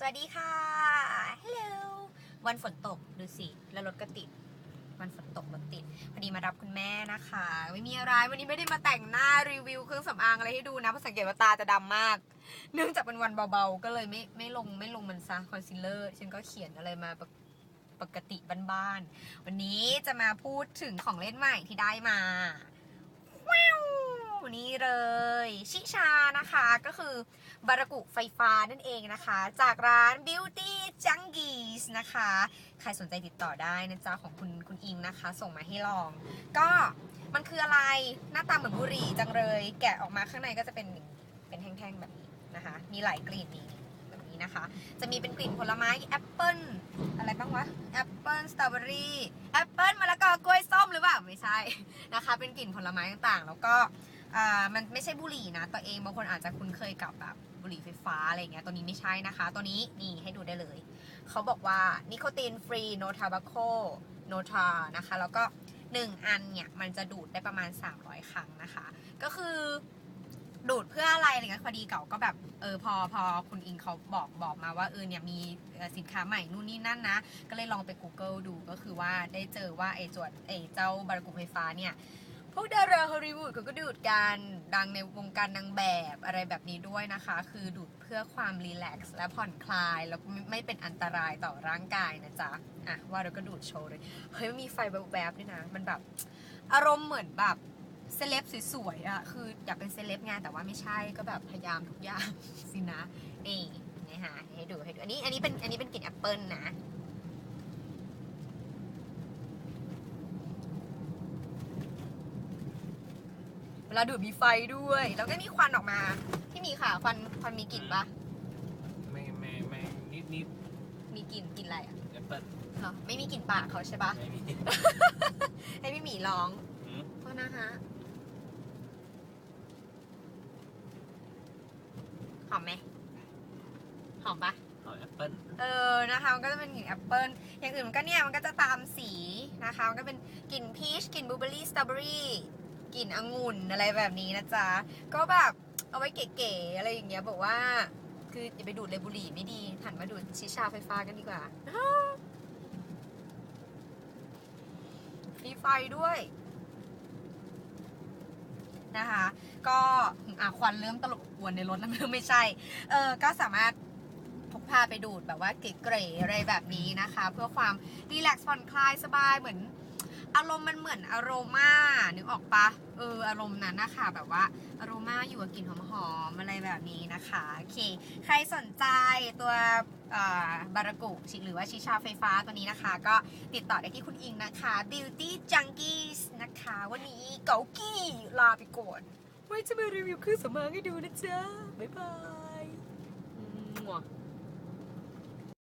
สวัสดีค่ะฮัลโหลวันฝนตกดูสิ แล้วรถก็ติด วันฝนตกรถติด พอดีมารับคุณแม่นะคะ ไม่มีอะไร วันนี้ไม่ได้มาแต่งหน้ารีวิวเครื่องสำอางอะไรให้ดูนะเพราะสังเกตว่าตาจะดำมาก เนื่องจากเป็นวันเบาๆ ก็เลยไม่ไม่ลงไม่ลงมันซะคอนซีลเลอร์ ฉันก็เขียนอะไรมาปกปกติบ้านๆ วันนี้จะมาพูดถึงของเล่นใหม่ที่ได้มาว้าวนี่เลย ชิชานะคะก็คือ บารากุไฟฟ้านั่นเองนะคะ จากร้าน Beauty Junkies นะคะ ใครสนใจติดต่อได้นะจ๊ะของคุณคุณอิงนะคะ ส่งมาให้ลอง ก็มันคืออะไรหน้าตาเหมือนบุหรี่จังเลย แกะออกมาข้างในก็จะเป็นเป็นแท่งๆแบบนี้นะคะ มีหลายกลิ่นนี้แบบนี้นะคะ จะมีเป็นกลิ่นผลไม้แอปเปิ้ลอะไรบ้างวะแอปเปิ้ลสตรอเบอรี่แอปเปิ้ลมะละกอกล้วยส้มหรือเปล่าไม่ใช่นะคะ เป็นกลิ่นผลไม้ต่างๆ แล้วก็มันไม่ใช่บุหรี่นะ ตัวเองบางคนอาจจะคุ้นเคยกับแบบ บุหรี่ไฟฟ้าอะไรเงี้ยตัวนี้ไม่ใช่นะคะ ตัวนี้นี่ให้ดูได้เลย เขาบอกว่านิโคตินฟรีโนทาบาโคโนทานะคะ แล้วก็ 1 อันเนี่ยมันจะดูดได้ประมาณ 300 ครั้งนะคะ ก็คือดูดเพื่ออะไรอะไรเงี้ยพอดีเก่าก็แบบเออพอพอคุณอิงเขาบอกบอกมาว่าเออเนี่ยมีสินค้าใหม่นู่นนี่นั่นนะ ก็เลยลองไป Google ดูก็คือว่าได้เจอว่าไอ้จวดไอ้เจ้าบารากุไฟฟ้าเนี่ย วกดาราฮอลลีวูดเขาก็ดูดกันดังในวงการนางแบบอะไรแบบนี้ด้วยนะคะ คือดูดเพื่อความรีแลกซ์และผ่อนคลาย แล้วไม่ไม่เป็นอันตรายต่อร่างกายนะจ๊ะ อะ ว่าเราก็ดูดโชว์เลย เฮ้ยมีไฟแวบๆด้วยนะ มันแบบอารมณ์เหมือนแบบเซเลบสวยๆอะคืออยากเป็นเซเลบไงแต่ว่าไม่ใช่ก็แบบพยายามทุกอย่างสินะนี่นะฮะให้ดูให้ดูอันนี้อันนี้เป็นอันนี้เป็นกลิ่นแอปเปิลนะ เวลาดูดมีไฟด้วย แล้วก็มีควันออกมา ที่มีค่ะควันควันมีกลิ่นปะไม่ไม่ไม่นิดนิดมีกลิ่นกลิ่นอะไรอะแอปเปิ้ลเหรอไม่มีกลิ่นปากเขาใช่ปะไม่มีให้พี่หมีร้องอืมโทษนะฮะหอมไหมหอมปะ เอาแอปเปิ้ลเออ นะคะ มันก็จะเป็นกลิ่นแอปเปิลอย่างอื่นมันก็เนี่ย มันก็จะตามสีนะคะ มันก็เป็นกลิ่นพีช กลิ่นบลูเบอร์รี่ สตรอเบอรี่ กลิ่นองุ่นอะไรแบบนี้นะจ๊ะ ก็แบบเอาไว้เก๋ๆอะไรอย่างเงี้ยบอกว่า คืออย่าไปดูดเลยบุหรี่ไม่ดีหันมาดูดชิชาไฟฟ้ากันดีกว่ามีไฟด้วยนะคะ ก็อะควันเริ่มตลบอวนในรถแล้วไม่ใช่ เออก็สามารถพกพาไปดูดแบบว่าเก๋ๆอะไรแบบนี้นะคะ เพื่อความรีแลกซ์ผ่อนคลายสบายเหมือน อารมณ์มันเหมือนอโรมานึกออกปะเอออารมณ์นั้นนะคะแบบว่าอโรมาอยู่กับกลิ่นหอมๆอะไรแบบนี้นะคะโอเค ใครสนใจตัวบารากุชิหรือว่าชิชาไฟฟ้าตัวนี้นะคะ ก็ติดต่อได้ที่คุณอิงนะคะ Beauty Junkies นะคะ วันนี้เกากี้ลาไปก่อนไว้จะมารีวิวเครื่องสำอางให้ดูนะจ๊ะบ๊ายบาย